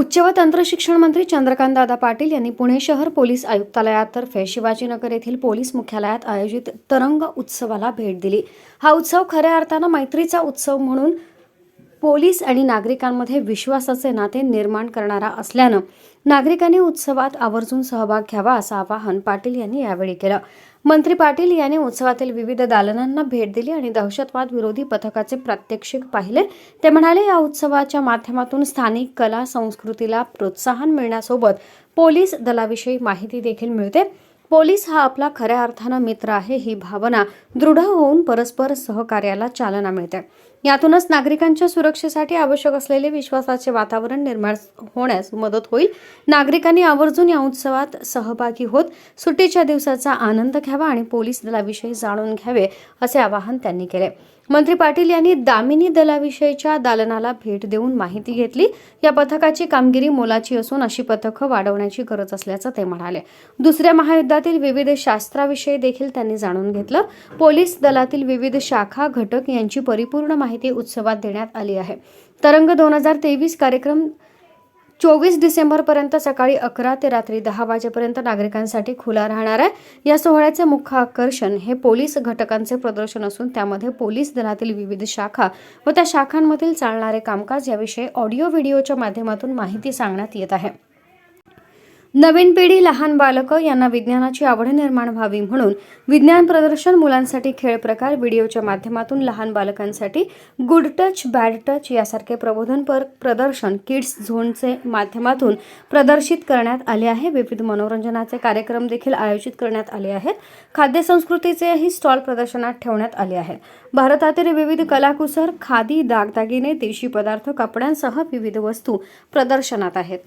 उच्च व तंत्र शिक्षण मंत्री चंद्रकांत दादा पाटील यांनी पुणे शहर पोलीस आयुक्तालयातर्फे शिवाजीनगर येथील पोलीस मुख्यालयात आयोजित तरंग उत्सवाला भेट दिली. हा उत्सव खऱ्या अर्थानं मैत्रीचा उत्सव म्हणून पोलीस आणि नागरिकांमध्ये विश्वासाचे नाते निर्माण करणारा असल्यानं नागरिकांनी उत्सवात आवर्जून सहभाग घ्यावा असं आवाहन पाटील यांनी यावेळी केलं. मंत्री पाटील यांनी उत्सवातील विविध दालनांना भेट दिली आणि दहशतवाद विरोधी पथकाचे प्रात्यक्षिक पाहिले. ते म्हणाले या उत्सवाच्या माध्यमातून स्थानिक कला संस्कृतीला प्रोत्साहन मिळण्यासोबत पोलीस दलाविषयी माहिती देखील मिळते. पोलीस हा आपला खऱ्या अर्थानं मित्र आहे ही भावना दृढ होऊन परस्पर सहकार्याला चालना मिळते. यातूनच नागरिकांच्या सुरक्षेसाठी आवश्यक असलेले विश्वासाचे वातावरण निर्माण होण्यास मदत होईल. नागरिकांनी आवर्जून या उत्सवात सहभागी होत सुट्टीच्या दिवसाचा आनंद घ्यावा आणि पोलीस दलाविषयी जाणून घ्यावे असे आवाहन त्यांनी केले. मंत्री पाटील यांनी दामिनी दलाविषयीच्या दालनाला भेट देऊन माहिती घेतली. या पथकाची कामगिरी मोलाची असून अशी पथकं वाढवण्याची गरज असल्याचं ते म्हणाले. दुसऱ्या महायुद्धातील विविध शास्त्राविषयी देखील त्यांनी जाणून घेतलं. पोलीस दलातील विविध शाखा घटक यांची परिपूर्ण माहिती माहिती उत्सवात देण्यात आली आहे. तरंग दोन हजार तेवीस कार्यक्रम चोवीस डिसेंबरपर्यंत सकाळी अकरा ते रात्री दहा वाजेपर्यंत नागरिकांसाठी खुला राहणार आहे. या सोहळ्याचे मुख्य आकर्षण हे पोलीस घटकांचे प्रदर्शन असून त्यामध्ये पोलीस दलातील विविध शाखा व त्या शाखांमधील चालणारे कामकाज याविषयी ऑडिओ व्हिडिओच्या माध्यमातून माहिती सांगण्यात येत आहे. नवीन पिढी लहान बालकं यांना विज्ञानाची आवड निर्माण व्हावी म्हणून विज्ञान प्रदर्शन मुलांसाठी खेळ प्रकार व्हिडिओच्या माध्यमातून लहान बालकांसाठी गुड टच बॅड टच यासारखे प्रबोधनपर प्रदर्शन किड्स झोनचे माध्यमातून प्रदर्शित करण्यात आले आहे. विविध मनोरंजनाचे कार्यक्रम देखील आयोजित करण्यात आले आहेत. खाद्यसंस्कृतीचेही स्टॉल प्रदर्शनात ठेवण्यात आले आहेत भारतातील विविध कलाकुसर खादी दागदागिने देशी पदार्थ कपड्यांसह विविध वस्तू प्रदर्शनात आहेत.